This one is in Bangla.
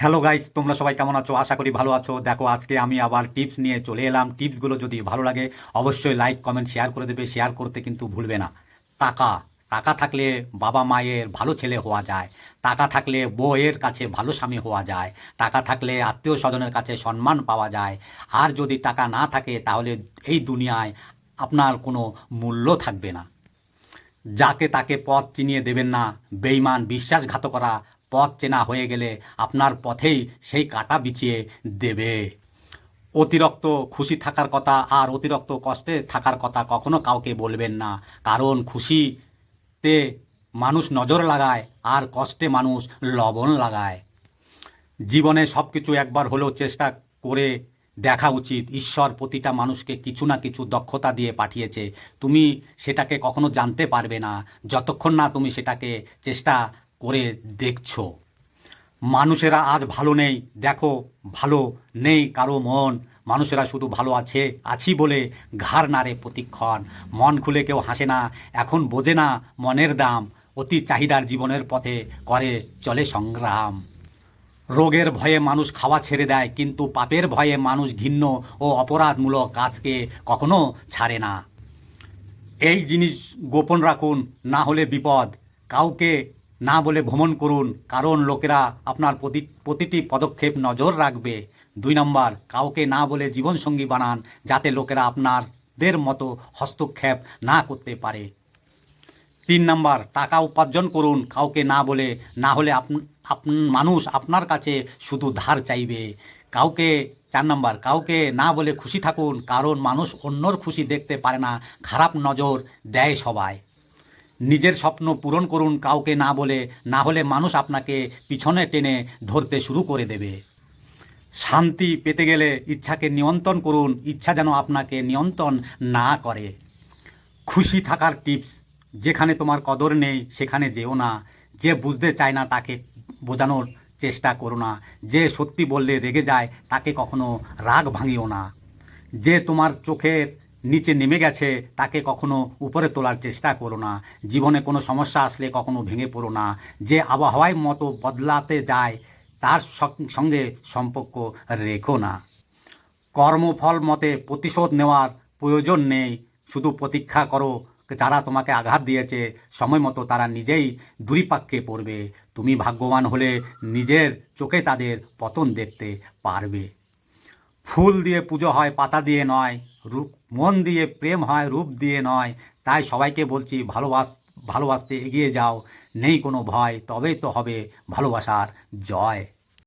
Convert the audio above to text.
হ্যালো গাইস, তোমরা সবাই কেমন আছো? আশা করি ভালো আছো। দেখো, আজকে আমি আবার টিপস নিয়ে চলে এলাম। টিপসগুলো যদি ভালো লাগে, অবশ্যই লাইক, কমেন্ট, শেয়ার করে দেবে। শেয়ার করতে কিন্তু ভুলবে না। টাকা। টাকা থাকলে বাবা মায়ের ভালো ছেলে হওয়া যায়। টাকা থাকলে বউয়ের কাছে ভালো স্বামী হওয়া যায়। টাকা থাকলে আত্মীয় স্বজনের কাছে সম্মান পাওয়া যায়। আর যদি টাকা না থাকে, তাহলে এই দুনিয়ায় আপনার কোনো মূল্য থাকবে না। যাকে তাকে পথ চিনিয়ে দেবেন না। বেইমান বিশ্বাসঘাতকরা পথ চেনা হয়ে গেলে আপনার পথেই সেই কাটা বিছিয়ে দেবে। অতিরিক্ত খুশি থাকার কথা আর অতিরিক্ত কষ্টে থাকার কথা কখনো কাউকে বলবেন না। কারণ খুশিতে মানুষ নজর লাগায় আর কষ্টে মানুষ লবণ লাগায়। জীবনে সব কিছু একবার হলেও চেষ্টা করে দেখা উচিত। ঈশ্বর প্রতিটা মানুষকে কিছু না কিছু দক্ষতা দিয়ে পাঠিয়েছে। তুমি সেটাকে কখনো জানতে পারবে না। যতক্ষণ না তুমি সেটাকে চেষ্টা করে দেখছ। মানুষেরা আজ ভালো নেই, দেখো, ভালো নেই কারও মন। মানুষেরা শুধু ভালো আছে, আছি বলে ঘাড় নাড়ে প্রতিক্ষণ। মন খুলে কেউ হাসে না, এখন বোঝে না মনের দাম। অতি চাহিদার জীবনের পথে করে চলে সংগ্রাম। রোগের ভয়ে মানুষ খাওয়া ছেড়ে দেয়, কিন্তু পাপের ভয়ে মানুষ ঘিন্ন ও অপরাধমূলক কাজকে কখনো ছাড়ে না। এই জিনিস গোপন রাখুন, না হলে বিপদ। কাউকে না বলে ভ্রমণ করুন, কারণ লোকেরা আপনার প্রতি প্রতিটি পদক্ষেপ নজর রাখবে। দুই নম্বর, কাউকে না বলে জীবনসঙ্গী বানান, যাতে লোকেরা আপনাদের মতো হস্তক্ষেপ না করতে পারে। তিন নাম্বার, টাকা উপার্জন করুন, কাউকে না বলে, না হলে আপ- মানুষ আপনার কাছে শুধু ধার চাইবে। কাউকে, চার নাম্বার, কাউকে না বলে খুশি থাকুন, কারণ মানুষ অন্যর খুশি দেখতে পারে না, খারাপ নজর দেয় সবাই। নিজের স্বপ্ন পূরণ করুন কাউকে না বলে, না হলে মানুষ আপনাকে পিছনে টেনে ধরতে শুরু করে দেবে। শান্তি পেতে গেলে ইচ্ছাকে নিয়ন্ত্রণ করুন, ইচ্ছা যেন আপনাকে নিয়ন্ত্রণ না করে। খুশি থাকার টিপস, যেখানে তোমার কদর নেই, সেখানে যেও না। যে বুঝতে চায় না, তাকে বোঝানোর চেষ্টা করো না। যে সত্যি বললে রেগে যায়, তাকে কখনো রাগ ভাঙিও না। যে তোমার চোখের নিচে নেমে গেছে, তাকে কখনো উপরে তোলার চেষ্টা করো না। জীবনে কোনো সমস্যা আসলে কখনো ভেঙে পড়ো না। যে আবহাওয়ায় মতো বদলাতে যায়, তার সঙ্গে সম্পর্ক রেখো না। কর্মফল মতে প্রতিশোধ নেওয়ার প্রয়োজন নেই। শুধু প্রতীক্ষা করো, যারা তোমাকে আঘাত দিয়েছে, সময় মতো তারা নিজেই দুরিপাক্ষে পড়বে। তুমি ভাগ্যবান হলে নিজের চোখে তাদের পতন দেখতে পারবে। ফুল দিয়ে পুজো হয়, পাতা দিয়ে নয়, রূপ, মন দিয়ে প্রেম হয়, রূপ দিয়ে নয়। তাই সবাইকে বলছি, ভালোবাস, ভালোবাসতে এগিয়ে যাও। নেই কোনো ভয়, তবেই তো হবে ভালোবাসার জয়।